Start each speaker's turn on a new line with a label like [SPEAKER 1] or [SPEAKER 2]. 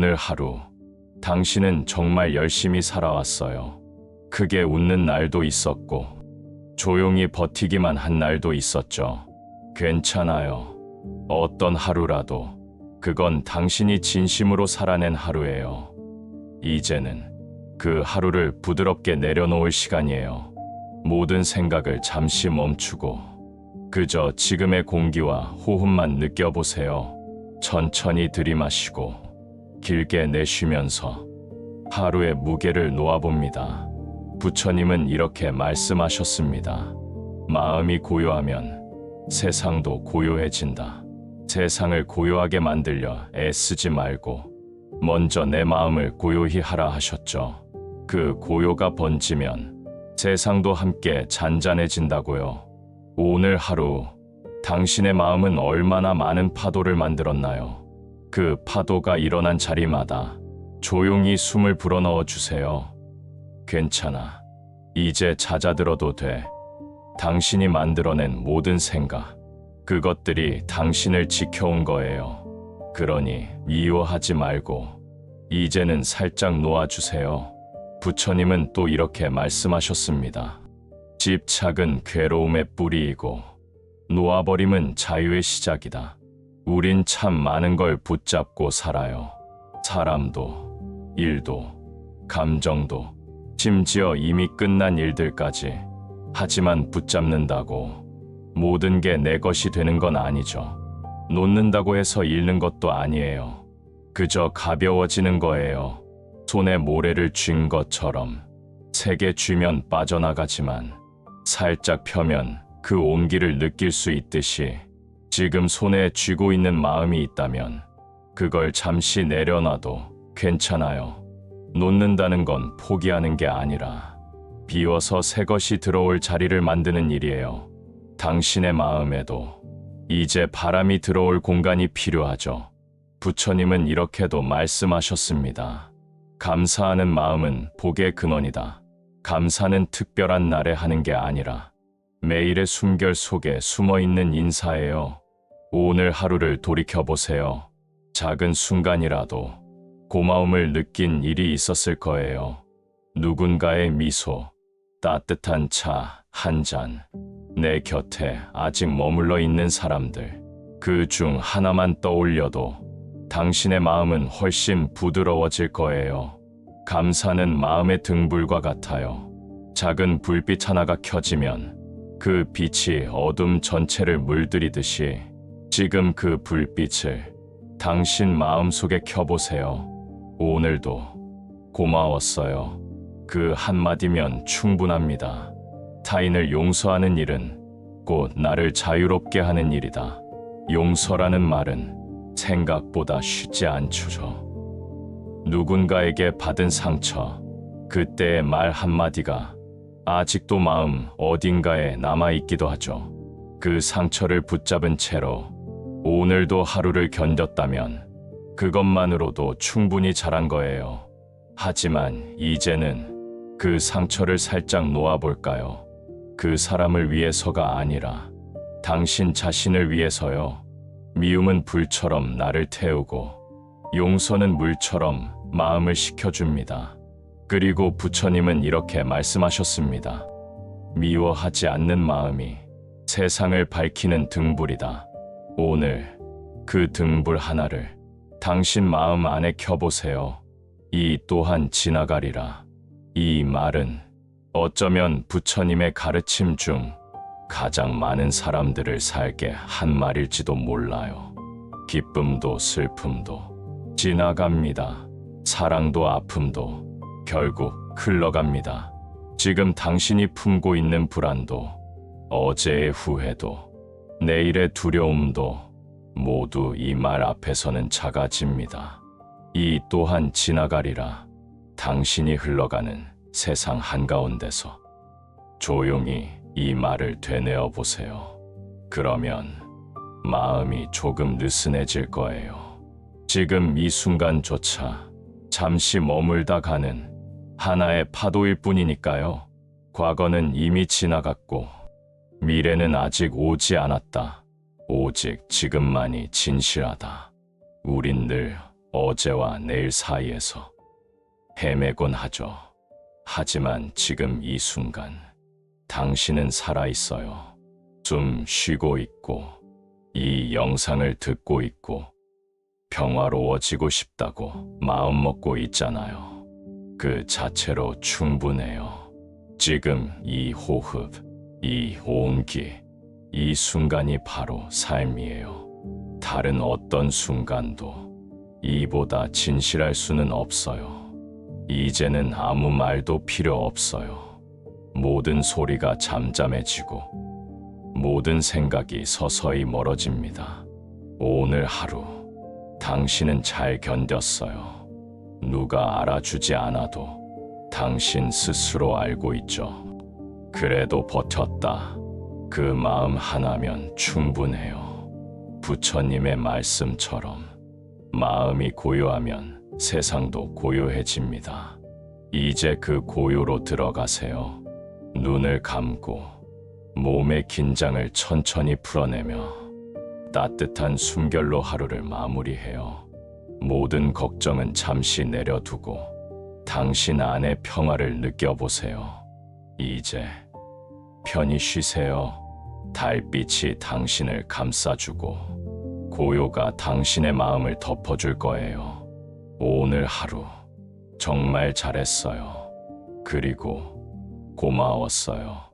[SPEAKER 1] 오늘 하루 당신은 정말 열심히 살아왔어요. 크게 웃는 날도 있었고 조용히 버티기만 한 날도 있었죠. 괜찮아요. 어떤 하루라도 그건 당신이 진심으로 살아낸 하루예요. 이제는 그 하루를 부드럽게 내려놓을 시간이에요. 모든 생각을 잠시 멈추고 그저 지금의 공기와 호흡만 느껴보세요. 천천히 들이마시고 길게 내쉬면서 하루의 무게를 놓아봅니다. 부처님은 이렇게 말씀하셨습니다. 마음이 고요하면 세상도 고요해진다. 세상을 고요하게 만들려 애쓰지 말고 먼저 내 마음을 고요히 하라 하셨죠. 그 고요가 번지면 세상도 함께 잔잔해진다고요. 오늘 하루 당신의 마음은 얼마나 많은 파도를 만들었나요? 그 파도가 일어난 자리마다 조용히 숨을 불어넣어 주세요. 괜찮아. 이제 잦아들어도 돼. 당신이 만들어낸 모든 생각, 그것들이 당신을 지켜온 거예요. 그러니 미워하지 말고 이제는 살짝 놓아주세요. 부처님은 또 이렇게 말씀하셨습니다. 집착은 괴로움의 뿌리이고 놓아버림은 자유의 시작이다. 우린 참 많은 걸 붙잡고 살아요. 사람도, 일도, 감정도, 심지어 이미 끝난 일들까지. 하지만 붙잡는다고 모든 게 내 것이 되는 건 아니죠. 놓는다고 해서 잃는 것도 아니에요. 그저 가벼워지는 거예요. 손에 모래를 쥔 것처럼 세게 쥐면 빠져나가지만 살짝 펴면 그 온기를 느낄 수 있듯이 지금 손에 쥐고 있는 마음이 있다면 그걸 잠시 내려놔도 괜찮아요. 놓는다는 건 포기하는 게 아니라 비워서 새 것이 들어올 자리를 만드는 일이에요. 당신의 마음에도 이제 바람이 들어올 공간이 필요하죠. 부처님은 이렇게도 말씀하셨습니다. 감사하는 마음은 복의 근원이다. 감사는 특별한 날에 하는 게 아니라 매일의 숨결 속에 숨어 있는 인사예요. 오늘 하루를 돌이켜보세요. 작은 순간이라도 고마움을 느낀 일이 있었을 거예요. 누군가의 미소, 따뜻한 차 한 잔, 내 곁에 아직 머물러 있는 사람들, 그 중 하나만 떠올려도 당신의 마음은 훨씬 부드러워질 거예요. 감사는 마음의 등불과 같아요. 작은 불빛 하나가 켜지면 그 빛이 어둠 전체를 물들이듯이 지금 그 불빛을 당신 마음 속에 켜보세요. 오늘도 고마웠어요. 그 한마디면 충분합니다. 타인을 용서하는 일은 곧 나를 자유롭게 하는 일이다. 용서라는 말은 생각보다 쉽지 않죠. 누군가에게 받은 상처, 그때의 말 한마디가 아직도 마음 어딘가에 남아있기도 하죠. 그 상처를 붙잡은 채로 오늘도 하루를 견뎠다면 그것만으로도 충분히 잘한 거예요. 하지만 이제는 그 상처를 살짝 놓아볼까요? 그 사람을 위해서가 아니라 당신 자신을 위해서요. 미움은 불처럼 나를 태우고 용서는 물처럼 마음을 식혀줍니다. 그리고 부처님은 이렇게 말씀하셨습니다. 미워하지 않는 마음이 세상을 밝히는 등불이다. 오늘 그 등불 하나를 당신 마음 안에 켜보세요. 이 또한 지나가리라. 이 말은 어쩌면 부처님의 가르침 중 가장 많은 사람들을 살게 한 말일지도 몰라요. 기쁨도 슬픔도 지나갑니다. 사랑도 아픔도 결국 흘러갑니다. 지금 당신이 품고 있는 불안도 어제의 후회도 내일의 두려움도 모두 이 말 앞에서는 작아집니다. 이 또한 지나가리라 당신이 흘러가는 세상 한가운데서 조용히 이 말을 되뇌어 보세요. 그러면 마음이 조금 느슨해질 거예요. 지금 이 순간조차 잠시 머물다 가는 하나의 파도일 뿐이니까요. 과거는 이미 지나갔고 미래는 아직 오지 않았다. 오직 지금만이 진실하다. 우린 늘 어제와 내일 사이에서 헤매곤 하죠. 하지만 지금 이 순간 당신은 살아 있어요. 좀 쉬고 있고 이 영상을 듣고 있고 평화로워지고 싶다고 마음 먹고 있잖아요. 그 자체로 충분해요. 지금 이 호흡, 이 온기, 이 순간이 바로 삶이에요. 다른 어떤 순간도 이보다 진실할 수는 없어요. 이제는 아무 말도 필요 없어요. 모든 소리가 잠잠해지고 모든 생각이 서서히 멀어집니다. 오늘 하루 당신은 잘 견뎠어요. 누가 알아주지 않아도 당신 스스로 알고 있죠. 그래도 버텼다. 그 마음 하나면 충분해요. 부처님의 말씀처럼 마음이 고요하면 세상도 고요해집니다. 이제 그 고요로 들어가세요. 눈을 감고 몸의 긴장을 천천히 풀어내며 따뜻한 숨결로 하루를 마무리해요. 모든 걱정은 잠시 내려두고 당신 안의 평화를 느껴보세요. 이제 편히 쉬세요. 달빛이 당신을 감싸주고 고요가 당신의 마음을 덮어줄 거예요. 오늘 하루 정말 잘했어요. 그리고 고마웠어요.